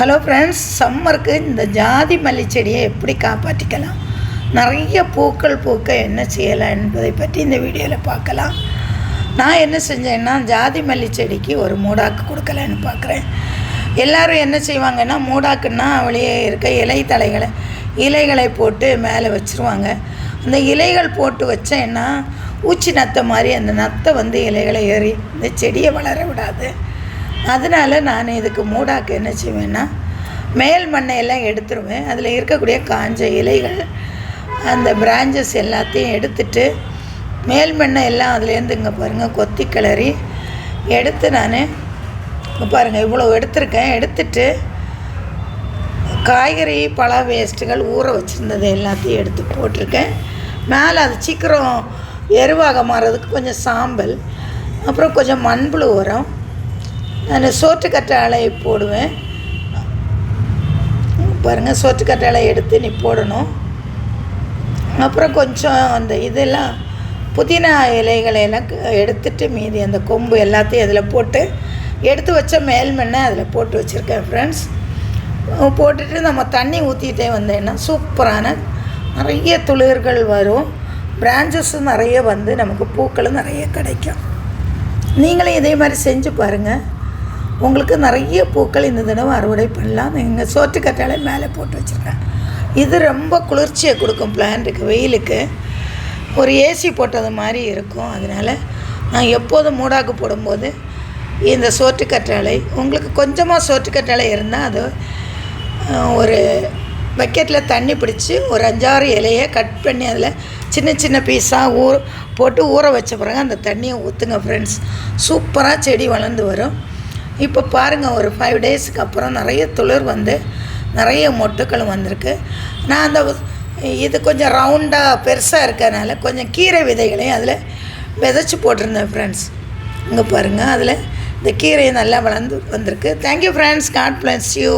Hello friends சம்மருக்கு இந்த ஜாதி மல்லி செடியை எப்படி காப்பாற்றிக்கலாம்? நிறைய பூக்கள் பூக்க என்ன செய்யலாம் என்பதை பற்றி இந்த வீடியோவில் பார்க்கலாம். நான் என்ன செஞ்சேன்னா ஜாதி மல்லி செடிக்கு ஒரு மூடாக்கு கொடுக்கலான்னு பார்க்குறேன். எல்லோரும் என்ன செய்வாங்கன்னா மூடாக்குன்னா வெளியே இருக்க இலை தலைகளை இலைகளை போட்டு மேலே வச்சுருவாங்க. அந்த இலைகள் போட்டு வச்சேன்னா ஊச்சி நத்தை மாதிரி அந்த நத்தை வந்து இலைகளை ஏறி இந்த செடியை வளர விடாது. அதனால் நான் இதுக்கு மூடாக்கு என்ன செய்வேன்னா மேல் மண்ணையெல்லாம் எடுத்துருவேன். அதில் இருக்கக்கூடிய காஞ்ச இலைகள் அந்த பிரான்ச்சஸ் எல்லாத்தையும் எடுத்துட்டு மேல் மண்ணை எல்லாம் அதுலேருந்து இங்கே பாருங்கள் கொத்தி கிளறி எடுத்து நான் பாருங்கள் இவ்வளோ எடுத்திருக்கேன். எடுத்துட்டு காய்கறி பழ வேஸ்ட்டுகள் ஊற வச்சுருந்தது எல்லாத்தையும் எடுத்து போட்டிருக்கேன். மேலே அது சீக்கிரம் எருவாக மாறுறதுக்கு கொஞ்சம் சாம்பல் அப்புறம் கொஞ்சம் மண்புழு உரம் நான் சோற்றுக்கற்றாழை போடுவேன். பாருங்கள் சோற்றுக்கற்றாழை எடுத்து நீ போடணும். அப்புறம் கொஞ்சம் அந்த இதெல்லாம் புதினா இலைகளை எல்லாம் எடுத்துட்டு மீதி அந்த கொம்பு எல்லாத்தையும் அதில் போட்டு எடுத்து வச்ச மேல் மண்ணை அதில் போட்டு வச்சுருக்கேன் ஃப்ரெண்ட்ஸ் போட்டுட்டு நம்ம தண்ணி ஊற்றிட்டே வந்தேன்னா சூப்பரான நிறைய துளிர்கள் வரும். பிரான்ச்சஸும் நிறைய வந்து நமக்கு பூக்களும் நிறைய கிடைக்கும். நீங்களும் இதே மாதிரி செஞ்சு பாருங்கள் உங்களுக்கு நிறைய பூக்கள் இந்த தடவை அறுவடை பண்ணலாம். நீங்கள் சோற்றுக்கற்றாழை மேலே போட்டு வச்சுருக்கேன். இது ரொம்ப குளிர்ச்சியை கொடுக்கும் பிளான்ட்டுக்கு வெயிலுக்கு ஒரு ஏசி போட்டது மாதிரி இருக்கும். அதனால் நான் எப்போதும் மூடாக்கு போடும்போது இந்த சோற்றுக்கற்றாழை உங்களுக்கு கொஞ்சமாக சோற்றுக்கற்றாழை இருந்தால் அது ஒரு பக்கெட்டில் தண்ணி பிடிச்சி ஒரு அஞ்சாறு இலையை கட் பண்ணி அதில் சின்ன சின்ன பீஸாக ஊற போட்டு ஊற வச்ச பிறகு அந்த தண்ணியை ஊற்றுங்க ஃப்ரெண்ட்ஸ் சூப்பராக செடி வளர்ந்து வரும். இப்போ பாருங்கள் ஒரு ஃபைவ் டேஸுக்கு அப்புறம் நிறைய துளிர் வந்து நிறைய மொட்டுக்களும் வந்திருக்கு. நான் அந்த இது கொஞ்சம் ரவுண்டாக பெருசாக இருக்கிறனால கொஞ்சம் கீரை விதைகளையும் அதில் விதைச்சி போட்டிருந்தேன் ஃப்ரெண்ட்ஸ் இங்கே பாருங்கள் அதில் இந்த கீரையை நல்லா வளர்ந்து வந்திருக்கு. Thank you friends God bless you